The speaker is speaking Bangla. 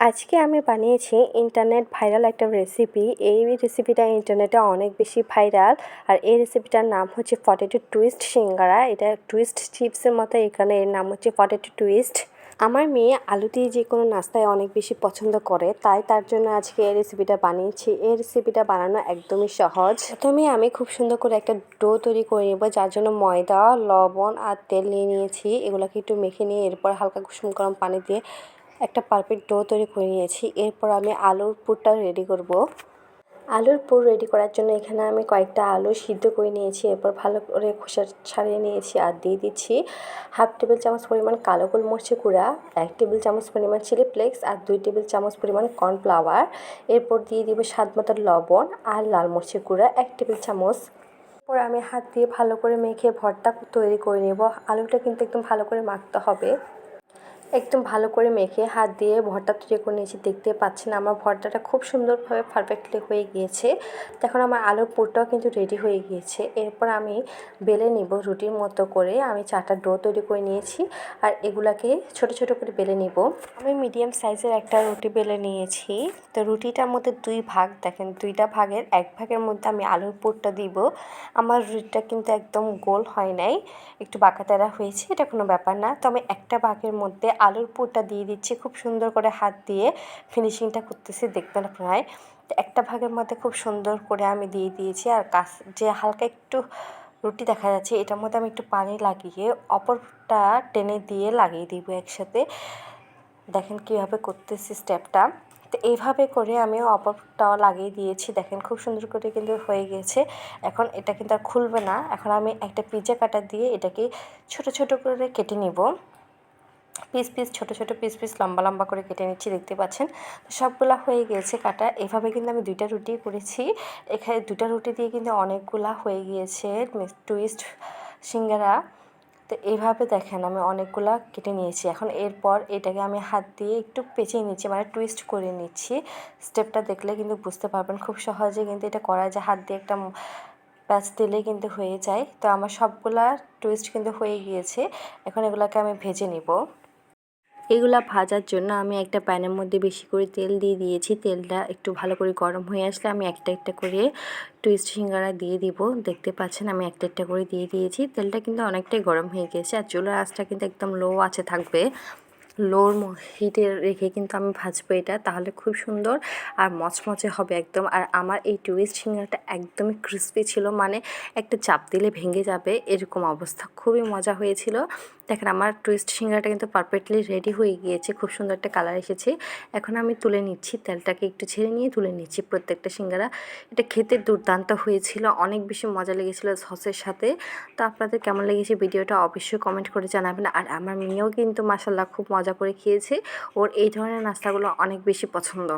আজকে আমি বানিয়েছি ইন্টারনেট ভাইরাল একটা রেসিপি এই রেসিপিটা ইন্টারনেটে অনেক বেশি ভাইরাল আর এই রেসিপিটার নাম হচ্ছে পটেটো টুইস্ট সিঙ্গারা। এটা টুইস্ট চিপসের মতো, এখানে এর নাম হচ্ছে পটেটো টুইস্ট আমার মেয়ে আলু দিয়ে যে কোনো নাস্তায় অনেক বেশি পছন্দ করে, তাই তার জন্য আজকে এই রেসিপিটা বানিয়েছি। এই রেসিপিটা বানানো একদমই সহজ। প্রথমে আমি খুব সুন্দর করে একটা ডো তৈরি করে নেব, যার জন্য ময়দা, লবণ আর তেল নিয়ে নিয়েছি। এগুলোকে একটু মেখে নিয়ে এরপর হালকা কুসুম গরম পানি দিয়ে একটা পারফেক্ট ডো তৈরি করে নিয়েছি। এরপর আমি আলুর পুরটা রেডি করব। আলুর পুর রেডি করার জন্য এখানে আমি কয়েকটা আলু সিদ্ধ করে নিয়েছি। এরপর ভালো করে খোসা ছাড়িয়ে নিয়েছি আর দিয়ে দিচ্ছি হাফ টেবিল চামচ পরিমাণ কালো গোলমরিচের গুঁড়া, এক টেবিল চামচ পরিমাণ চিলি ফ্লেক্স আর দুই টেবিল চামচ পরিমাণ কর্নফ্লাওয়ার এরপর দিয়ে দিব স্বাদ মতো লবণ আর লাল মরিচের গুঁড়া, এক টেবিল চামচ। এরপর আমি হাত দিয়ে ভালো করে মেখে ভর্তা তৈরি করে নেব। আলুটা কিন্তু একদম ভালো করে মাখতে হবে। একদম ভালো করে মেখে হাত দিয়ে ভর্তা তৈরি করে নিয়েছি। দেখতে পাচ্ছেন আমার ভর্তাটা খুব সুন্দরভাবে পারফেক্টলি হয়ে গিয়েছে। এখন আমার আলুর পুরটাও কিন্তু রেডি হয়ে গিয়েছে। এরপর আমি বেলে নিব রুটির মতো করে। আমি চারটা ডো তৈরি করে নিয়েছি আর এগুলাকে ছোট ছোট করে বেলে নিব। আমি মিডিয়াম সাইজের একটা রুটি বেলে নিয়েছি। তো রুটিটার মধ্যে দুই ভাগ, দেখেন দুইটা ভাগের এক ভাগের মধ্যে আমি আলুর পুরটা দিব। আমার রুটিটা কিন্তু একদম গোল হয় নাই। একটু বাঁকাতেরা হয়েছে, এটা কোনো ব্যাপার না। তো আমি একটা ভাগের মধ্যে আলুর পুরটা দিয়ে দিচ্ছি, খুব সুন্দর করে হাত দিয়ে ফিনিশিংটা করতেছি, দেখবেন প্রায় একটা ভাগের মধ্যে খুব সুন্দর করে আমি দিয়ে দিয়েছি, আর কাছ যে হালকা একটু রুটি দেখা যাচ্ছে, এটার মধ্যে আমি একটু পানি লাগিয়ে অপরটা টেনে দিয়ে লাগিয়ে দিব একসাথে। দেখেন কীভাবে করতেছি স্টেপটা তো এইভাবে করে আমি অপরটাও লাগিয়ে দিয়েছি, দেখেন খুব সুন্দর করে কিন্তু হয়ে গেছে। এখন এটা কিন্তু আর খুলবে না, এখন আমি একটা পিজা কাটা দিয়ে এটাকে ছোট ছোট করে কেটে নিব। পিস পিস, ছোট ছোট পিস পিস লম্বা লম্বা করে কেটে নিচ্ছি, দেখতে পাচ্ছেন? তো সবগুলা হয়ে গিয়েছে কাটা। এভাবে কিন্তু আমি দুইটা রুটি করেছি। এখানে দুটা রুটি দিয়ে কিন্তু অনেকগুলা হয়ে গিয়েছে টুইস্ট সিঙ্গারা। তো এইভাবে দেখেন আমি অনেকগুলা কেটে নিয়েছি। এখন এরপর এটাকে আমি হাত দিয়ে একটু পেঁচিয়ে নিচ্ছি মানে টুইস্ট করে নিচ্ছি। স্টেপটা দেখলে কিন্তু বুঝতে পারবেন, খুব সহজে কিন্তু এটা করা যায়। হাত দিয়ে একটা প্যাচ দিলে কিন্তু হয়ে যায়। তো আমার সবগুলা টুইস্ট কিন্তু হয়ে গিয়েছে। এখন এগুলোকে আমি ভেজে নিব। এগুলা ভাজার জন্য আমি একটা প্যানের মধ্যে বেশি করে তেল দিয়ে দিয়েছি। তেলটা একটু ভালো করে গরম হয়ে আসলে আমি একটা একটা করে টুইস্ট সিঙ্গারা দিয়ে দিব। দেখতে পাচ্ছেন আমি একটা একটা করে দিয়ে দিয়েছি। তেলটা কিন্তু অনেকটাই গরম হয়ে গেছে আর চুলার আঁচটা কিন্তু একদম লো আছে, থাকবে। লোর হিটে রেখে কিন্তু আমি ভাজবো এটা, তাহলে খুব সুন্দর আর মচমচে হবে একদম। আর আমার এই টুইস্ট সিঙ্গারটা একদমই ক্রিস্পি ছিল মানে একটা চাপ দিলে ভেঙে যাবে, এরকম অবস্থা। খুবই মজা হয়েছিল। দেখেন, আমার টুইস্ট সিঙ্গারটা কিন্তু পারফেক্টলি রেডি হয়ে গিয়েছে। খুব সুন্দর একটা কালার এসেছে। এখন আমি তুলে নিচ্ছি, তেলটাকে একটু ছেড়ে নিয়ে তুলে নিচ্ছি প্রত্যেকটা সিঙ্গারা। এটা খেতে দুর্দান্ত হয়েছিল, অনেক বেশি মজা লেগেছিলো সসের সাথে। তো আপনাদের কেমন লেগেছে ভিডিওটা অবশ্যই কমেন্ট করে জানাবেন। আর আমার মেয়েও কিন্তু মাসাল্লাহ খুব মজা করে খেয়েছে। ওর এই ধরনের নাস্তাগুলো অনেক বেশি পছন্দ।